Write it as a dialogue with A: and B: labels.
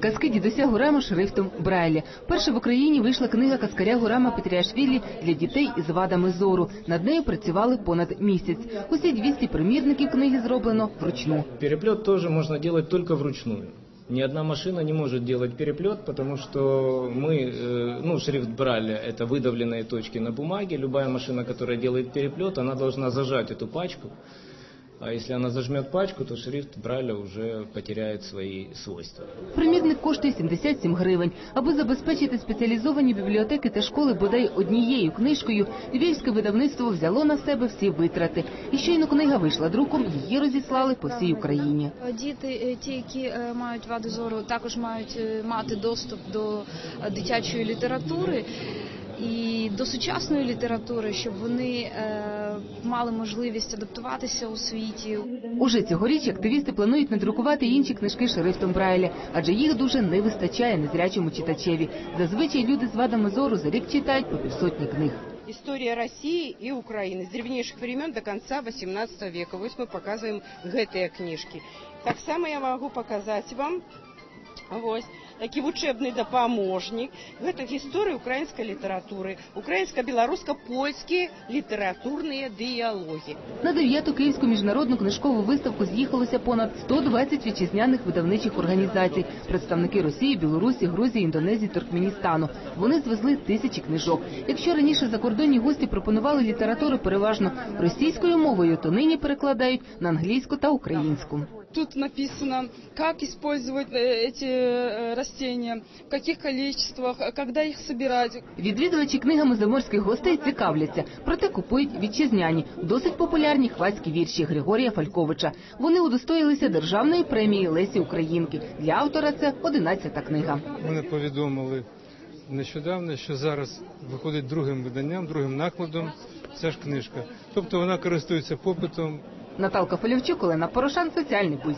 A: Казки дідуся Гурама шрифтом Брайля. Перша в Україні вийшла книга казкаря Гурама Петріашвілі для дітей із вадами зору. Над нею працювали понад місяць. Усі 200 примірників книги зроблено вручну.
B: Переплет тоже можно делать только вручную. Ни одна машина не может делать переплет, потому что мы, э, ну, шрифт Брайля – это выдавленные точки на бумаге. Любая машина, которая делает переплет, она должна зажать эту пачку. А если она зажмет пачку, то шрифт Брайля уже потеряет свои свойства.
A: Примірник коштує 77 гривень. Аби забезпечити спеціалізовані бібліотеки та школи бодай однією книжкою, львівське видавництво взяло на себе всі витрати. І щойно книга вийшла друком, її розіслали по всій Україні.
C: Діти, е, ті, які е, мають вади зору, також мають е, мати доступ до е, дитячої літератури і до сучасної літератури, щоб вони е, мали можливість адаптуватися у світі.
A: Уже цьогоріч активісти планують надрукувати інші книжки шрифтом Брайля, адже їх дуже не вистачає незрячому читачеві. Зазвичай люди з вадами зору за рік читають по півсотні книг.
D: История России и Украины с древнейших времен до конца 18 века. Вот мы показываем гэтые книжки. Так само я могу показать вам Вось такі вучэбны дапаможнік гэта гісторыя украінскай літаратуры украінска-беларуска-польскія літаратурныя дыялогі
A: На дев'яту київську міжнародну книжкову виставку з'їхалося понад 120 вітчизняних видавничих організацій, представники Росії, Білорусі, Грузії, Індонезії, Туркменістану. Вони звезли тисячі книжок. Якщо раніше закордонні гості пропонували літературу переважно російською мовою, то нині перекладають на англійську та українську.
E: Тут написано, как использовать э, эти э, растения, в каких количествах, э, когда их собирать.
A: Відвідувачі книгами заморських гостей цікавляться, проте купують вітчизняні, досить популярні хвацькі вірші Григорія Фальковича. Вони удостоїлися державної премії Лесі Українки. Для автора це 11-та книга.
F: Мене повідомили нещодавно, що зараз виходить другим виданням, другим накладом ця ж книжка. Тобто вона користується попитом
A: Наталка Фолівчук, Олена Порошан, Соціальний пульс.